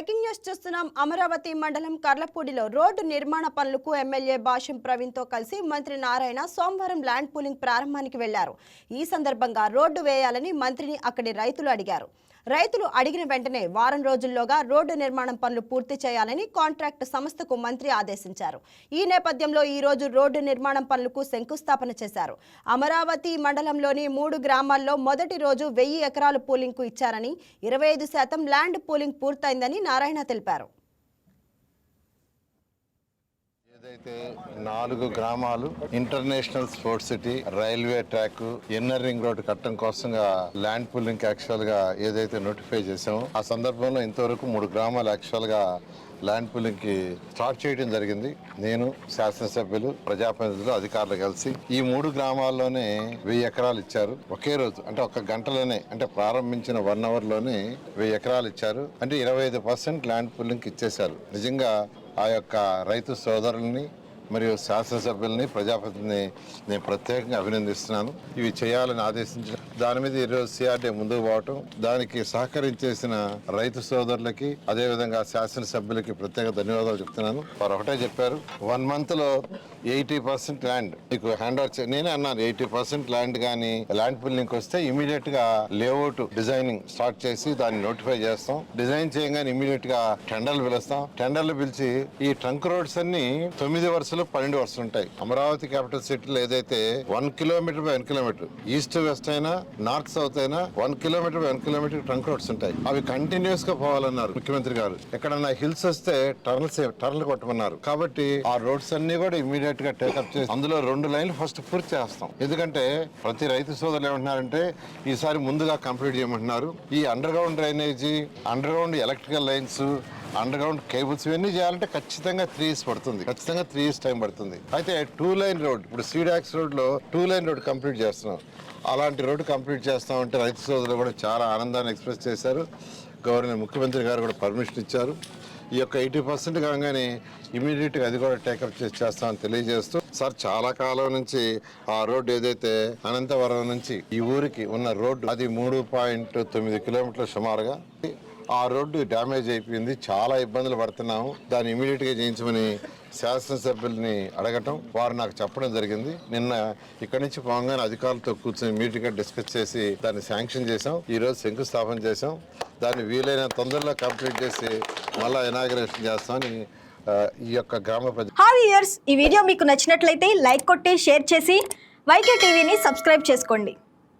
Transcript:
Breaking news చూస్తున్నాం. అమరావతి మండలం కర్లపూడిలో road నిర్మాణ పనులకు ఎమ్మెల్యే భాషం ప్రవీణ్తో కలిసి మంత్రి నారాయణ సోమవారం ల్యాండ్ పూలింగ్ ప్రారంభానికి వెళ్ళారు. ఈ సందర్భంగా రోడ్డు వేయాలని మంత్రిని అక్కడి రైతులు అడిగారు. రైతులు అడిగిన వెంటనే వారం రోజుల్లోగా రోడ్డు నిర్మాణం పనులు పూర్తి చేయాలని కాంట్రాక్ట్ సంస్థకు మంత్రి ఆదేశించారు. ఈ నేపథ్యంలో ఈ రోజు రోడ్డు నిర్మాణం పనులకు శంకుస్థాపన చేశారు. అమరావతి మండలంలోని మూడు గ్రామాల్లో మొదటి రోజు వెయ్యి ఎకరాలు పూలింగ్కు ఇచ్చారని ఇరవై ఐదు శాతం ల్యాండ్ పూలింగ్ పూర్తయిందని నారాయణ తెలిపారు. ఏదైతే నాలుగు గ్రామాలు international sports city railway track inner ring road కట్టడం కోసంగా ల్యాండ్ పుల్లింగ్ యాక్చువల్గా ఏదైతే నోటిఫై చేసామో ఆ సందర్భంలో ఇంతవరకు మూడు గ్రామాలు యాక్చువల్గా ల్యాండ్ పుల్లింగ్కి స్టార్ట్ చేయడం జరిగింది. నేను శాసనసభ్యులు ప్రజాప్రతినిధులు అధికారులు కలిసి ఈ మూడు గ్రామాల్లోనే వెయ్యి ఎకరాలు ఇచ్చారు. ఒకే రోజు అంటే ఒక గంటలోనే అంటే ప్రారంభించిన వన్ అవర్లోనే వెయ్యి ఎకరాలు ఇచ్చారు. అంటే ఇరవై ఐదు పర్సెంట్ ల్యాండ్ పుల్లింగ్ ఇచ్చేశారు. నిజంగా ఆ యొక్క రైతు సోదరుల్ని మరియు శాసనసభ్యుల్ని ప్రజాప్రతిని నేను ప్రత్యేకంగా అభినందిస్తున్నాను. ఇవి చేయాలని ఆదేశించిన దాని మీద ఈరోజు సిఆర్డీ ముందుకు పోవటం దానికి సహకరించేసిన రైతు సోదరులకి అదేవిధంగా శాసనసభ్యులకి ప్రత్యేక ధన్యవాదాలు చెప్తున్నాను. వారు ఒకటే చెప్పారు వన్ మంత్లో ఎయిటీ పర్సెంట్ ల్యాండ్. మీకు హ్యాండ్ ఓవర్ నేనే అన్నాను ఎయిటీ పర్సెంట్ ల్యాండ్ కానీ ల్యాండ్ పుల్లింగ్ వస్తే ఇమీడియట్గా లేఅవుట్ డిజైనింగ్ స్టార్ట్ చేసి దాన్ని నోటిఫై చేస్తాం. డిజైన్ చేయగానే ఇమీడియట్గా టెండర్లు పిలుస్తాం. టెండర్లు పిలిచి ఈ ట్రంక్ రోడ్స్ అన్ని తొమ్మిది వరుసలు పన్నెండు వరుసలు ఉంటాయి. అమరావతి క్యాపిటల్ సిటీలో ఏదైతే one kilometre by one kilometre east west అయినా నార్త్ సౌత్ అయినా one kilometre one kilometre trunk roads ఉంటాయి. అవి కంటిన్యూస్గా పోవాలన్నారు ముఖ్యమంత్రి గారు. ఎక్కడన్నా హిల్స్ వస్తే టర్న్స్ టర్న్లు కొట్టమన్నారు. కాబట్టి ఆ రోడ్స్ అన్ని కూడా ఇమీడియట్గా టేకప్ చేసి అందులో రెండు లైన్లు ఫస్ట్ పూర్తి చేస్తాం. ఎందుకంటే ప్రతి రైతు సోదరులు ఏమంటున్నారంటే ఈసారి ముందుగా కంప్లీట్ చేయమంటున్నారు. ఈ underground drainage underground electrical lines underground cables ఇవన్నీ చేయాలంటే ఖచ్చితంగా త్రీ ఇయర్స్ పడుతుంది. ఖచ్చితంగా త్రీ ఇయర్స్ టైం పడుతుంది. అయితే టూ లైన్ రోడ్ ఇప్పుడు సీడాక్స్ రోడ్లో టూ లైన్ రోడ్ కంప్లీట్ చేస్తున్నాం. అలాంటి రోడ్డు కంప్లీట్ చేస్తామంటే రైతు సోదరులు కూడా చాలా ఆనందాన్ని ఎక్స్ప్రెస్ చేశారు. గవర్నర్ ముఖ్యమంత్రి గారు కూడా పర్మిషన్ ఇచ్చారు. ఈ యొక్క ఎయిటీ పర్సెంట్ కాగానే ఇమీడియట్గా అది కూడా టేకప్ చేసి చేస్తామని తెలియజేస్తూ సార్ చాలా కాలం నుంచి ఆ రోడ్డు ఏదైతే అనంతవరం నుంచి ఈ ఊరికి ఉన్న రోడ్డు అది మూడు పాయింట్ తొమ్మిది కిలోమీటర్ల సుమారుగా ఆ రోడ్డు డ్యామేజ్ అయిపోయింది. చాలా ఇబ్బందులు పడుతున్నాము. దాన్ని ఇమీడియట్గా చేయించమని శాసనసభ్యుల్ని అడగటం వారు నాకు చెప్పడం జరిగింది. నిన్న ఇక్కడి నుంచి పోగానే అధికారులతో కూర్చొని ఇమీడియట్ డిస్కస్ చేసి దాన్ని శాంక్షన్ చేసాం ఈ రోజు శంకుస్థాపన చేసాం దాన్ని వీలైన తొందరలో కంప్లీట్ చేసి మళ్ళా ఇనాగ్రేషన్ చేస్తామని ఈ యొక్క గ్రామ ప్రజలు హాయ్ ఇయర్స్ ఈ వీడియో మీకు నచ్చినట్లయితే లైక్ కొట్టి షేర్ చేసి వైకే టీవీని సబ్స్క్రైబ్ చేసుకోండి.